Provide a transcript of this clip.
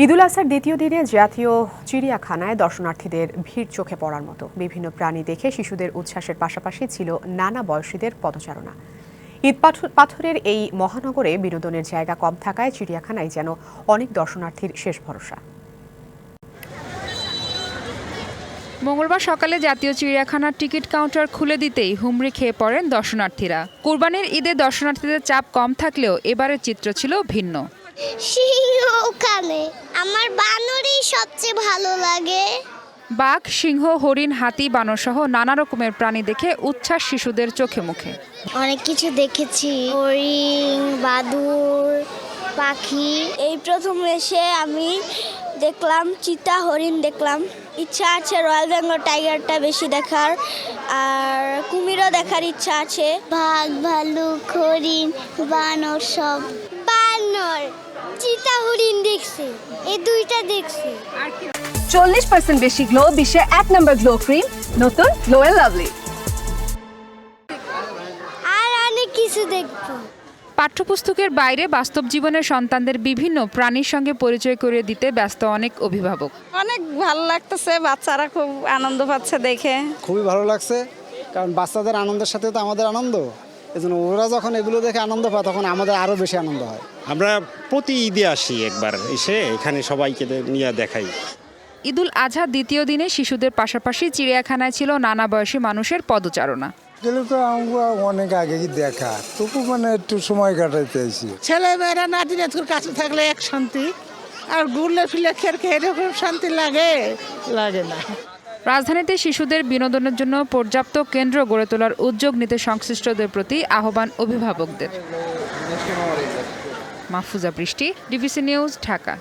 ঈদুল আজহার দ্বিতীয় দিনে জাতীয় চিড়িয়াখানায় দর্শনার্থীদের ভিড় চোখে পড়ার মতো। বিভিন্ন প্রাণী দেখে শিশুদের উচ্ছ্বাসের পাশাপাশি ছিল নানা বয়সীদের পদচারণা। ঈদ পাথ- পাথরের এই মহানগরে বিনোদনের জায়গা কম থাকায় চিড়িয়াখানায় যেন অনেক দর্শনার্থীর শেষ ভরসা। মঙ্গলবার সকালে জাতীয় চিড়িয়াখানার টিকিট কাউন্টার খুলে দিতেই হুমড়ি খেয়ে পড়েন দর্শনার্থীরা। কোরবানির ঈদে দর্শনার্থীদের চাপ কম থাকলেও এবারের চিত্র ছিল ভিন্ন। ওখানে আমার বানরই সবচেয়ে ভালো লাগে। বাঘ সিংহ হরিণ হাতি বানরসহ নানা রকমের প্রাণী দেখে উচ্ছ্বাস শিশুদের চোখে মুখে। অনেক কিছু দেখেছি। হরিণ বাদুর পাখি। এই প্রথম এসে আমি দেখলাম চিতা হরিণ দেখলাম। ইচ্ছা আছে রয়্যাল বেঙ্গল টাইগারটা বেশি দেখার আর কুমিরও দেখার ইচ্ছা আছে। বাঘ ভালুক হরিণ বানর সব। বানর চিতা হরিণ দেখছি এই দুইটা দেখছি। চল্লিশ পার্সেন্ট বেশি গ্লো বিশ্বের এক নম্বর গ্লো ক্রিম নতুন গ্লো এন্ড লাভলি আর অনেক কিছু দেখব। পাঠ্যপুস্তকের বাইরে বাস্তব জীবনের সন্তানদের বিভিন্ন প্রাণীর সঙ্গে পরিচয় করিয়ে দিতে ব্যস্ত অনেক অভিভাবক। অনেক ভালো লাগতেছে বাচ্চারা খুব আনন্দ পাচ্ছে দেখে। খুবই ভালো লাগছে কারণ বাচ্চাদের আনন্দের সাথে তো আমাদের আনন্দ। এই জন্য ওরা যখন এগুলো দেখে আনন্দ পায় তখন আমাদের আরও বেশি আনন্দ হয়। আমরা প্রতি ঈদে আসি একবার এসে এখানে সবাইকে নিয়ে দেখাই। ঈদুল আজহার দ্বিতীয় দিনে শিশুদের পাশাপাশি চিড়িয়াখানায় ছিল নানা বয়সী মানুষের পদচারণা। গেলে তো আমরা অনেক আগে দেখা তবু মানে একটু সময় কাটাইতে আইছি। ছেলেমেয়েরা নাতি নাতুর কাছে থাকলে এক শান্তি আর ঘুরলে ফিরলে খের খেয়ে এরকম শান্তি লাগে? লাগে না। রাজধানীতে শিশুদের বিনোদনের জন্য পর্যাপ্ত কেন্দ্র গড়ে তোলার উদ্যোগ নিতে সংশ্লিষ্টদের প্রতি আহ্বান অভিভাবকদের। মাহফুজা বৃষ্টি ডিবিসি নিউজ ঢাকা।